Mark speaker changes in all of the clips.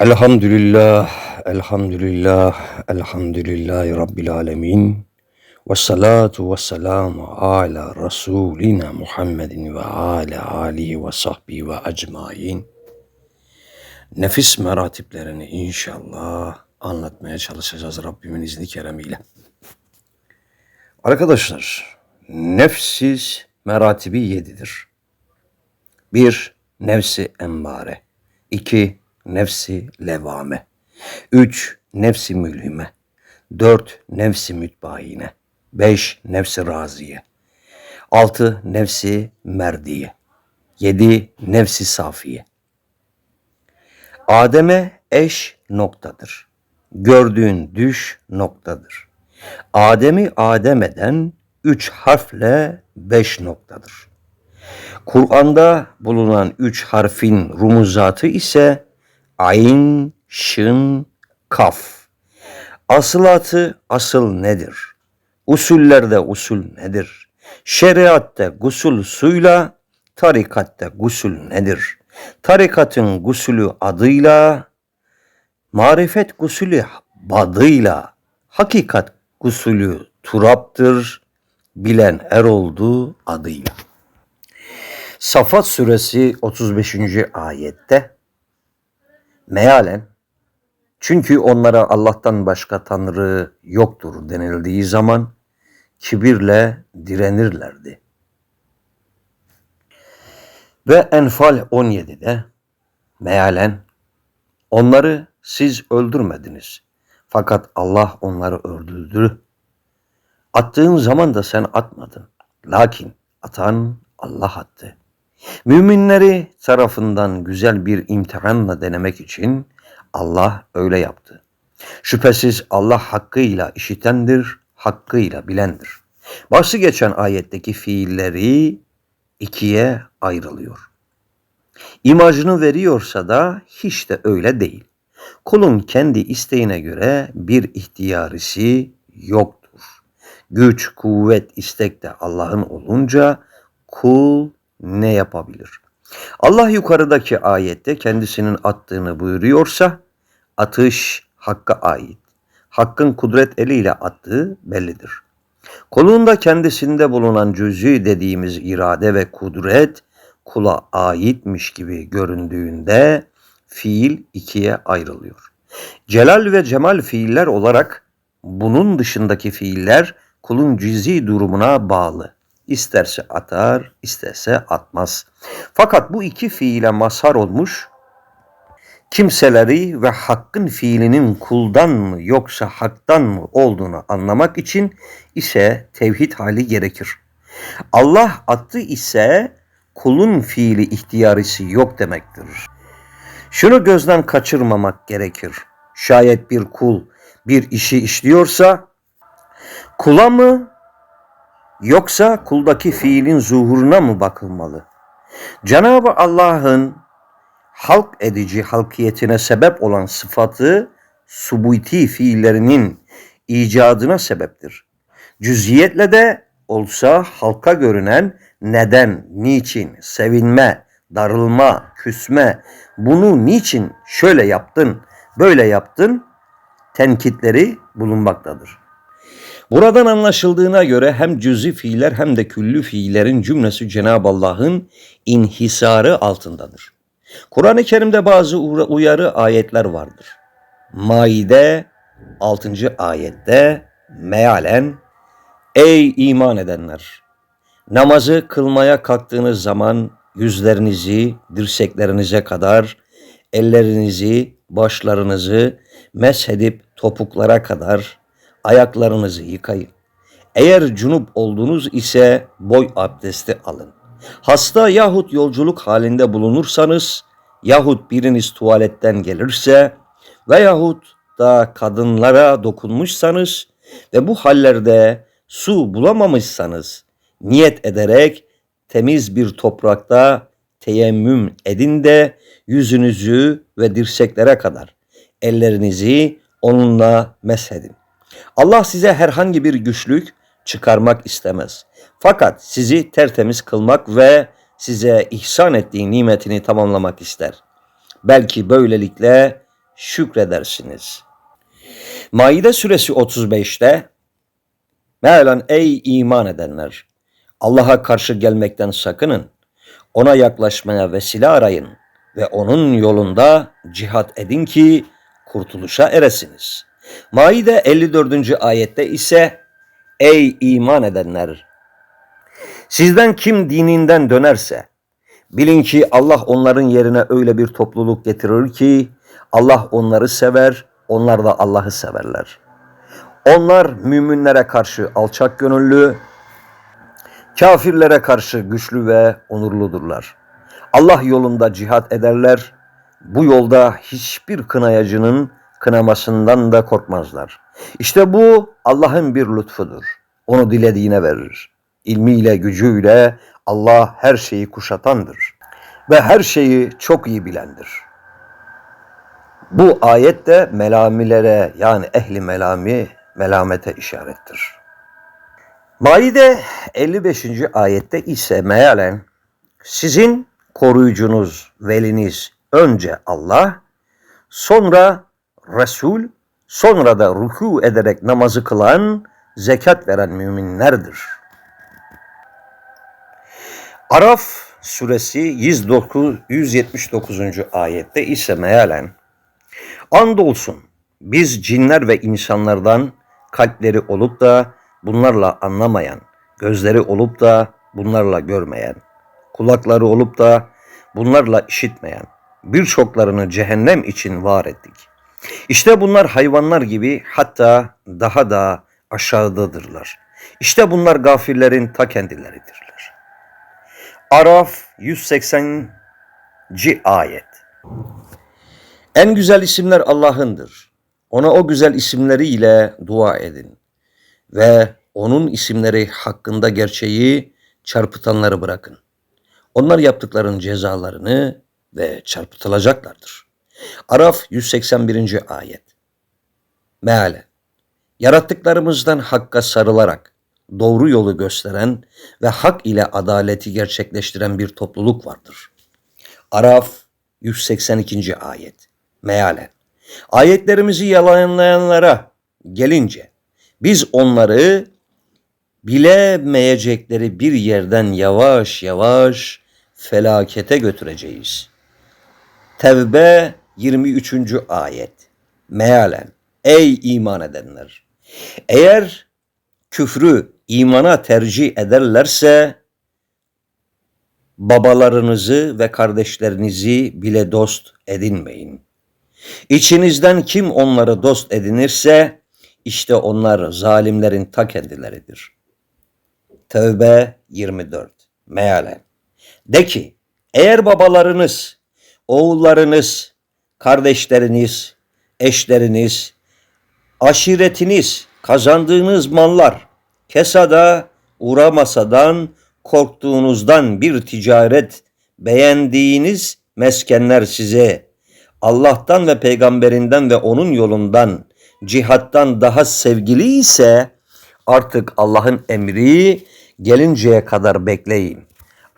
Speaker 1: Elhamdülillah, elhamdülillah, elhamdülillahi Rabbil alemin. Ve salatu ve selamu ala Resulina Muhammedin ve ala alihi ve sahbihi ve ecmain. Nefis meratiplerini inşallah anlatmaya çalışacağız Rabbimin izni keremiyle. Arkadaşlar, nefsiz meratibi yedidir. Bir, nefsi emmare. İki, nefsi levame. Üç, nefsi mülhime. Dört, nefsi mütbaine. Beş, nefsi raziye. Altı, nefsi merdiye. Yedi, nefsi safiye. Adem'e eş noktadır. Gördüğün düş noktadır. Adem'i Adem eden üç harfle beş noktadır. Kur'an'da bulunan üç harfin rumuzatı ise ayn, şın, kaf. Asılatı asıl nedir? Usullerde usul nedir? Şeriatte gusul suyla, tarikatte gusul nedir? Tarikatın gusulü adıyla, marifet gusulü badıyla, hakikat gusulü turaptır, bilen er oldu adıyla. Safat suresi 35. ayette mealen çünkü onlara Allah'tan başka tanrı yoktur denildiği zaman kibirle direnirlerdi. Ve Enfal 17'de mealen onları siz öldürmediniz fakat Allah onları öldürdü. Attığın zaman da sen atmadın. Lakin atan Allah attı. Müminleri tarafından güzel bir imtihanla denemek için Allah öyle yaptı. Şüphesiz Allah hakkıyla işitendir, hakkıyla bilendir. Bahsi geçen ayetteki fiilleri ikiye ayrılıyor. İmajını veriyorsa da hiç de öyle değil. Kulun kendi isteğine göre bir ihtiyarisi yoktur. Güç, kuvvet, istek de Allah'ın olunca kul ne yapabilir? Allah yukarıdaki ayette kendisinin attığını buyuruyorsa atış Hakk'a ait. Hakkın kudret eliyle attığı bellidir. Kulunda kendisinde bulunan cüz'i dediğimiz irade ve kudret kula aitmiş gibi göründüğünde fiil ikiye ayrılıyor. Celal ve cemal fiiller olarak bunun dışındaki fiiller kulun cüz'i durumuna bağlı. İsterse atar, isterse atmaz. Fakat bu iki fiile mazhar olmuş kimseleri ve hakkın fiilinin kuldan mı yoksa haktan mı olduğunu anlamak için ise tevhid hali gerekir. Allah attı ise kulun fiili ihtiyarisi yok demektir. Şunu gözden kaçırmamak gerekir. Şayet bir kul bir işi işliyorsa kula mı yoksa kuldaki fiilin zuhuruna mı bakılmalı? Cenab-ı Allah'ın halk edici halkiyetine sebep olan sıfatı subuti fiillerinin icadına sebeptir. Cüziyetle de olsa halka görünen neden, niçin, sevinme, darılma, küsme, bunu niçin şöyle yaptın, böyle yaptın tenkitleri bulunmaktadır. Buradan anlaşıldığına göre hem cüzi fiiller hem de küllü fiillerin cümlesi Cenab-ı Allah'ın inhisarı altındadır. Kur'an-ı Kerim'de bazı uyarı ayetler vardır. Maide 6. ayette mealen Ey iman edenler! Namazı kılmaya kalktığınız zaman yüzlerinizi dirseklerinize kadar, ellerinizi, başlarınızı meshedip topuklara kadar ayaklarınızı yıkayın. Eğer cunup oldunuz ise boy abdesti alın. Hasta yahut yolculuk halinde bulunursanız yahut biriniz tuvaletten gelirse veyahut da kadınlara dokunmuşsanız ve bu hallerde su bulamamışsanız niyet ederek temiz bir toprakta teyemmüm edin de yüzünüzü ve dirseklere kadar ellerinizi onunla meshedin. Allah size herhangi bir güçlük çıkarmak istemez. Fakat sizi tertemiz kılmak ve size ihsan ettiği nimetini tamamlamak ister. Belki böylelikle şükredersiniz. Maide suresi 35'te Mealen ey iman edenler Allah'a karşı gelmekten sakının. Ona yaklaşmaya vesile arayın ve onun yolunda cihat edin ki kurtuluşa eresiniz. Maide 54. ayette ise ey iman edenler sizden kim dininden dönerse bilin ki Allah onların yerine öyle bir topluluk getirir ki Allah onları sever, onlar da Allah'ı severler. Onlar müminlere karşı alçak gönüllü, kafirlere karşı güçlü ve onurludurlar. Allah yolunda cihat ederler. Bu yolda hiçbir kınayacının kınamasından da korkmazlar. İşte bu Allah'ın bir lütfudur. Onu dilediğine verir. İlmiyle, gücüyle Allah her şeyi kuşatandır ve her şeyi çok iyi bilendir. Bu ayet de melamilere yani ehli melami melamete işarettir. Maide 55. ayette ise mealen sizin koruyucunuz, veliniz önce Allah, sonra Resul, sonra da ruku ederek namazı kılan, zekat veren müminlerdir. Araf suresi 109, 179. ayette ise mealen Andolsun biz cinler ve insanlardan kalpleri olup da bunlarla anlamayan, gözleri olup da bunlarla görmeyen, kulakları olup da bunlarla işitmeyen, birçoklarını cehennem için var ettik. İşte bunlar hayvanlar gibi hatta daha da aşağıdadırlar. İşte bunlar gafirlerin ta kendileridirler. Araf 180. ayet En güzel isimler Allah'ındır. Ona o güzel isimleriyle dua edin. Ve onun isimleri hakkında gerçeği çarpıtanları bırakın. Onlar yaptıkların cezalarını ve çarpıtılacaklardır. Araf 181. ayet. Meale. Yarattıklarımızdan hakka sarılarak doğru yolu gösteren ve hak ile adaleti gerçekleştiren bir topluluk vardır. Araf 182. ayet. Mealen. Ayetlerimizi yalanlayanlara gelince biz onları bilemeyecekleri bir yerden yavaş yavaş felakete götüreceğiz. Tevbe 23. ayet. Mealen. Ey iman edenler! Eğer küfrü imana tercih ederlerse babalarınızı ve kardeşlerinizi bile dost edinmeyin. İçinizden kim onları dost edinirse işte onlar zalimlerin ta kendileridir. Tövbe 24 Mealen De ki eğer babalarınız, oğullarınız, kardeşleriniz, eşleriniz, aşiretiniz, kazandığınız mallar, kesada, uğramasadan, korktuğunuzdan bir ticaret, beğendiğiniz meskenler size Allah'tan ve peygamberinden ve onun yolundan, cihattan daha sevgili ise artık Allah'ın emri gelinceye kadar bekleyin.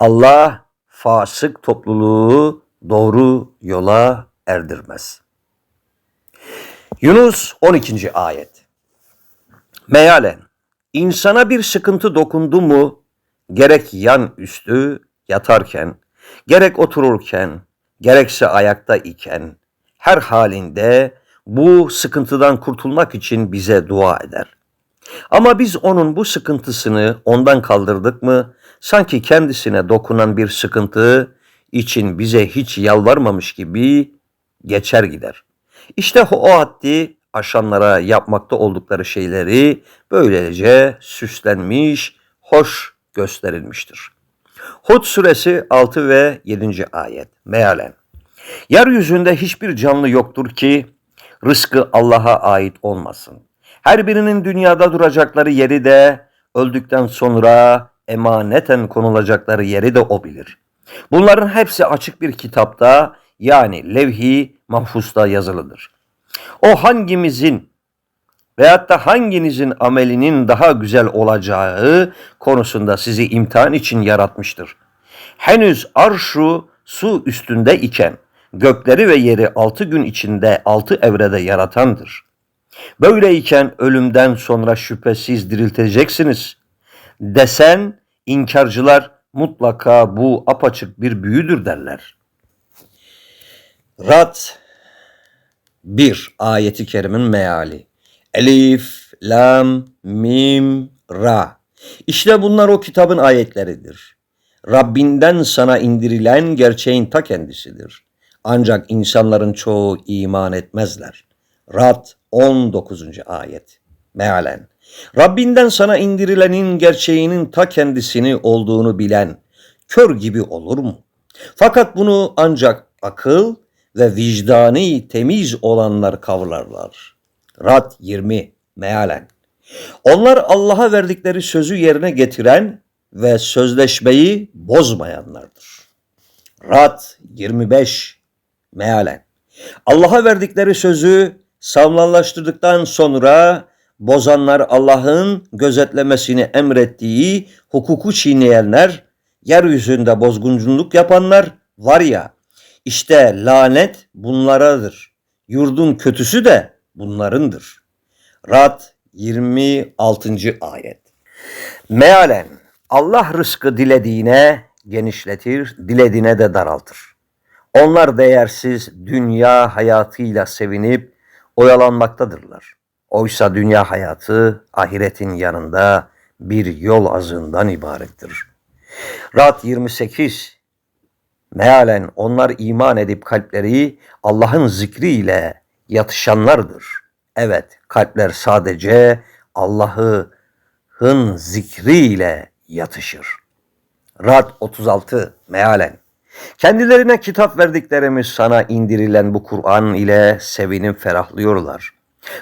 Speaker 1: Allah fasık topluluğu doğru yola erdirmez. Yunus 12. ayet. Mealen insana bir sıkıntı dokundu mu gerek yan üstü yatarken, gerek otururken, gerekse ayakta iken her halinde bu sıkıntıdan kurtulmak için bize dua eder. Ama biz onun bu sıkıntısını ondan kaldırdık mı sanki kendisine dokunan bir sıkıntı için bize hiç yalvarmamış gibi geçer gider. İşte o haddi aşanlara yapmakta oldukları şeyleri böylece süslenmiş, hoş gösterilmiştir. Hud suresi 6 ve 7. ayet mealen. Yeryüzünde hiçbir canlı yoktur ki rızkı Allah'a ait olmasın. Her birinin dünyada duracakları yeri de öldükten sonra emaneten konulacakları yeri de o bilir. Bunların hepsi açık bir kitapta yani levhi mahfusta yazılıdır. O hangimizin veyahut da hanginizin amelinin daha güzel olacağı konusunda sizi imtihan için yaratmıştır. Henüz arşu su üstünde iken gökleri ve yeri altı gün içinde altı evrede yaratandır. Böyleyken ölümden sonra şüphesiz dirilteceksiniz. Desen inkarcılar mutlaka bu apaçık bir büyüdür derler. Rad 1 ayeti kerimin meali. Elif, lam, mim, ra. İşte bunlar o kitabın ayetleridir. Rabbinden sana indirilen gerçeğin ta kendisidir. Ancak insanların çoğu iman etmezler. Rad 19. ayet. Mealen. Rabbinden sana indirilenin gerçeğinin ta kendisini olduğunu bilen kör gibi olur mu? Fakat bunu ancak akıl ve vicdani temiz olanlar kavrarlar. Rad 20 mealen. Onlar Allah'a verdikleri sözü yerine getiren ve sözleşmeyi bozmayanlardır. Rad 25 mealen. Allah'a verdikleri sözü savlanlaştırdıktan sonra bozanlar Allah'ın gözetlemesini emrettiği hukuku çiğneyenler, yeryüzünde bozgunculuk yapanlar var ya, işte lanet bunlaradır. Yurdun kötüsü de bunlarındır. Rad 26. ayet. Mealen Allah rızkı dilediğine genişletir, dilediğine de daraltır. Onlar değersiz dünya hayatıyla sevinip oyalanmaktadırlar. Oysa dünya hayatı ahiretin yanında bir yol azından ibarettir. Rad 28 Mealen onlar iman edip kalpleri Allah'ın zikriyle yatışanlardır. Evet, kalpler sadece Allah'ın zikriyle yatışır. Rad 36 Mealen Kendilerine kitap verdiklerimiz sana indirilen bu Kur'an ile sevinip ferahlıyorlar.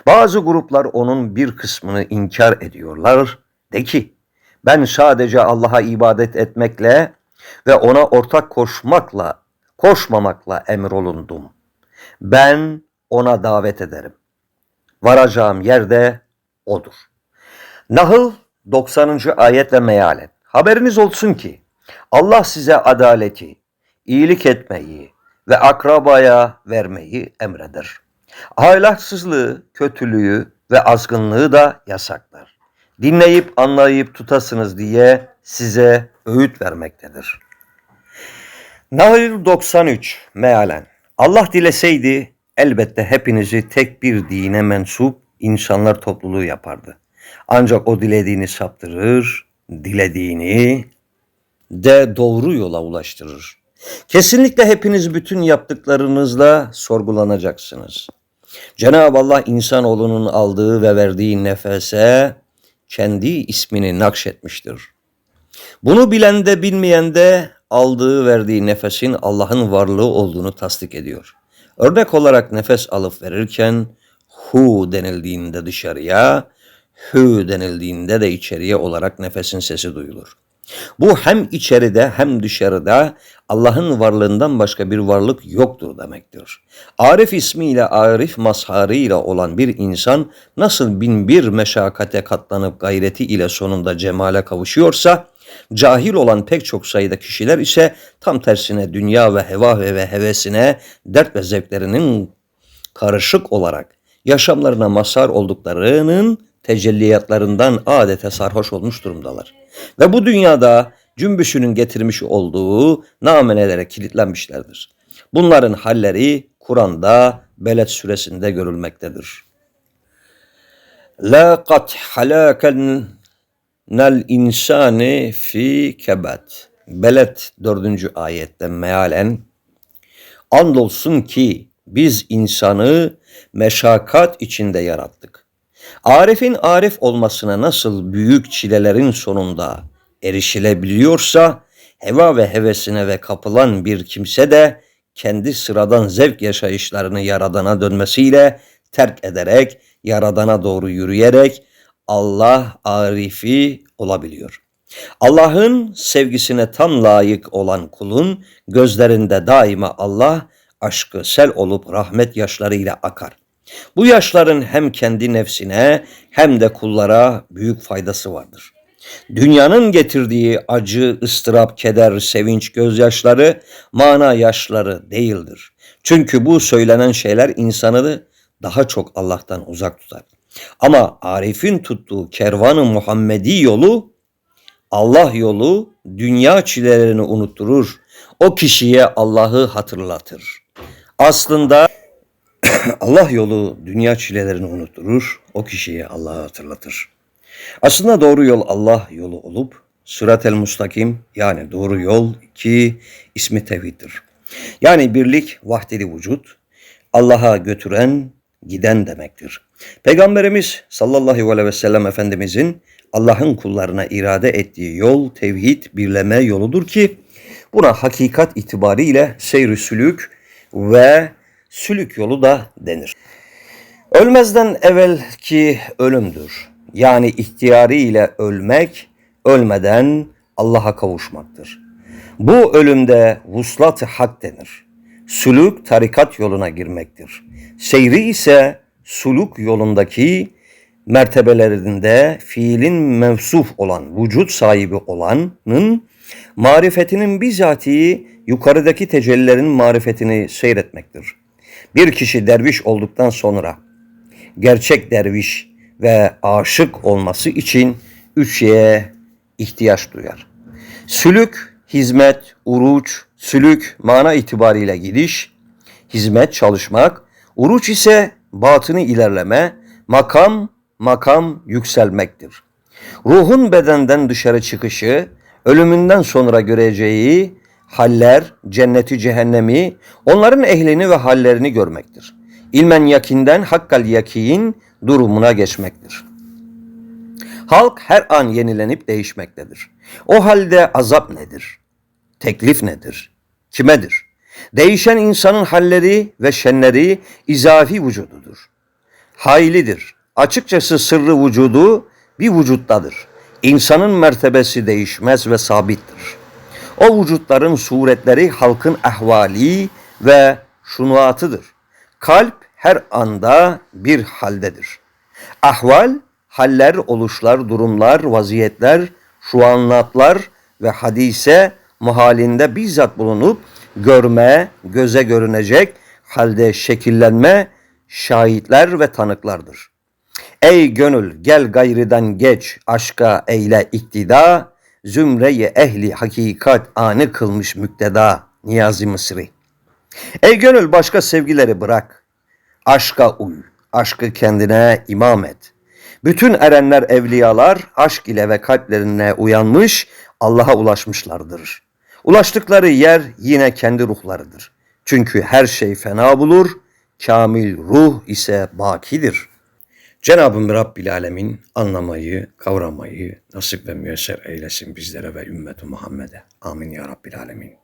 Speaker 1: Bazı gruplar onun bir kısmını inkar ediyorlar. De ki, ben sadece Allah'a ibadet etmekle ve ona ortak koşmakla, koşmamakla emrolundum. Ben ona davet ederim. Varacağım yerde odur. Nahl 90. ayetle mealen. Haberiniz olsun ki Allah size adaleti, iyilik etmeyi ve akrabaya vermeyi emreder. Ahlaksızlığı, kötülüğü ve azgınlığı da yasaklar. Dinleyip anlayıp tutasınız diye size öğüt vermektedir. Nahl 93 mealen Allah dileseydi elbette hepinizi tek bir dine mensup insanlar topluluğu yapardı. Ancak o dilediğini saptırır, dilediğini de doğru yola ulaştırır. Kesinlikle hepiniz bütün yaptıklarınızla sorgulanacaksınız. Cenab-ı Allah insanoğlunun aldığı ve verdiği nefese kendi ismini nakşetmiştir. Bunu bilen de bilmeyen de aldığı verdiği nefesin Allah'ın varlığı olduğunu tasdik ediyor. Örnek olarak nefes alıp verirken hu denildiğinde dışarıya, hü denildiğinde de içeriye olarak nefesin sesi duyulur. Bu hem içeride hem dışarıda Allah'ın varlığından başka bir varlık yoktur demektir. Arif ismiyle Arif mazharıyla olan bir insan nasıl bin bir meşakkate katlanıp gayreti ile sonunda cemale kavuşuyorsa, cahil olan pek çok sayıda kişiler ise tam tersine dünya ve heva ve hevesine, dert ve zevklerinin karışık olarak yaşamlarına mazhar olduklarının tecelliyatlarından adeta sarhoş olmuş durumdalar. Ve bu dünyada cümbüşünün getirmiş olduğu namenelere kilitlenmişlerdir. Bunların halleri Kur'an'da Beled suresinde görülmektedir. La qat halaken nel insani fi kebet. Beled 4. ayette mealen Andolsun ki biz insanı meşakkat içinde yarattık. Arif'in arif olmasına nasıl büyük çilelerin sonunda erişilebiliyorsa, heva ve hevesine ve kapılan bir kimse de kendi sıradan zevk yaşayışlarını Yaradan'a dönmesiyle terk ederek, Yaradan'a doğru yürüyerek Allah arifi olabiliyor. Allah'ın sevgisine tam layık olan kulun gözlerinde daima Allah aşkı sel olup rahmet yaşlarıyla akar. Bu yaşların hem kendi nefsine hem de kullara büyük faydası vardır. Dünyanın getirdiği acı, ıstırap, keder, sevinç, gözyaşları mana yaşları değildir. Çünkü bu söylenen şeyler insanı daha çok Allah'tan uzak tutar. Ama Arif'in tuttuğu kervanı Muhammedi yolu Allah yolu dünya çilelerini unutturur. O kişiye Allah'ı hatırlatır. Aslında Allah yolu dünya çilelerini unutturur. O kişiye Allah'ı hatırlatır. Aslında doğru yol Allah yolu olup sırat el mustakim yani doğru yol ki ismi tevhiddir. Yani birlik vahdeli vücut Allah'a götüren giden demektir. Peygamberimiz sallallahu aleyhi ve sellem Efendimizin Allah'ın kullarına irade ettiği yol tevhid birleme yoludur ki buna hakikat itibariyle seyr sülük ve sülük yolu da denir. Ölmezden evvelki ölümdür. Yani ihtiyarı ile ölmek, ölmeden Allah'a kavuşmaktır. Bu ölümde vuslat-ı hak denir. Sülük tarikat yoluna girmektir. Seyri ise suluk yolundaki mertebelerinde fiilin mevsuf olan, vücut sahibi olanın marifetinin bizatihi yukarıdaki tecellilerin marifetini seyretmektir. Bir kişi derviş olduktan sonra gerçek derviş ve aşık olması için üç şeye ihtiyaç duyar. Sülük, hizmet, uruç, sülük mana itibariyle gidiş, hizmet, çalışmak, uruç ise batını ilerleme, makam, makam yükselmektir. Ruhun bedenden dışarı çıkışı, ölümünden sonra göreceği haller, cenneti, cehennemi, onların ehlini ve hallerini görmektir. İlmen yakinden hakkal yakin durumuna geçmektir. Halk her an yenilenip değişmektedir. O halde azap nedir? Teklif nedir? Kimedir? Değişen insanın halleri ve şenleri izafi vücududur. Haylidir. Açıkçası sırrı vücudu bir vücuttadır. İnsanın mertebesi değişmez ve sabittir. O vücutların suretleri halkın ahvali ve şunuatıdır. Kalp her anda bir haldedir. Ahval, haller, oluşlar, durumlar, vaziyetler, şuanlatlar ve hadise muhalinde bizzat bulunup görme, göze görünecek halde şekillenme, şahitler ve tanıklardır. Ey gönül gel gayriden geç aşka eyle iktida, zümreyi ehli hakikat anı kılmış mükteda Niyazi Mısri. Ey gönül başka sevgileri bırak, aşka uy, aşkı kendine imam et. Bütün erenler evliyalar aşk ile ve kalplerine uyanmış Allah'a ulaşmışlardır. Ulaştıkları yer yine kendi ruhlarıdır. Çünkü her şey fena bulur, kamil ruh ise bakidir. Cenab-ı Rabbil Alemin anlamayı, kavramayı nasip ve müyesser eylesin bizlere ve ümmeti Muhammed'e. Amin ya Rabbil Alemin.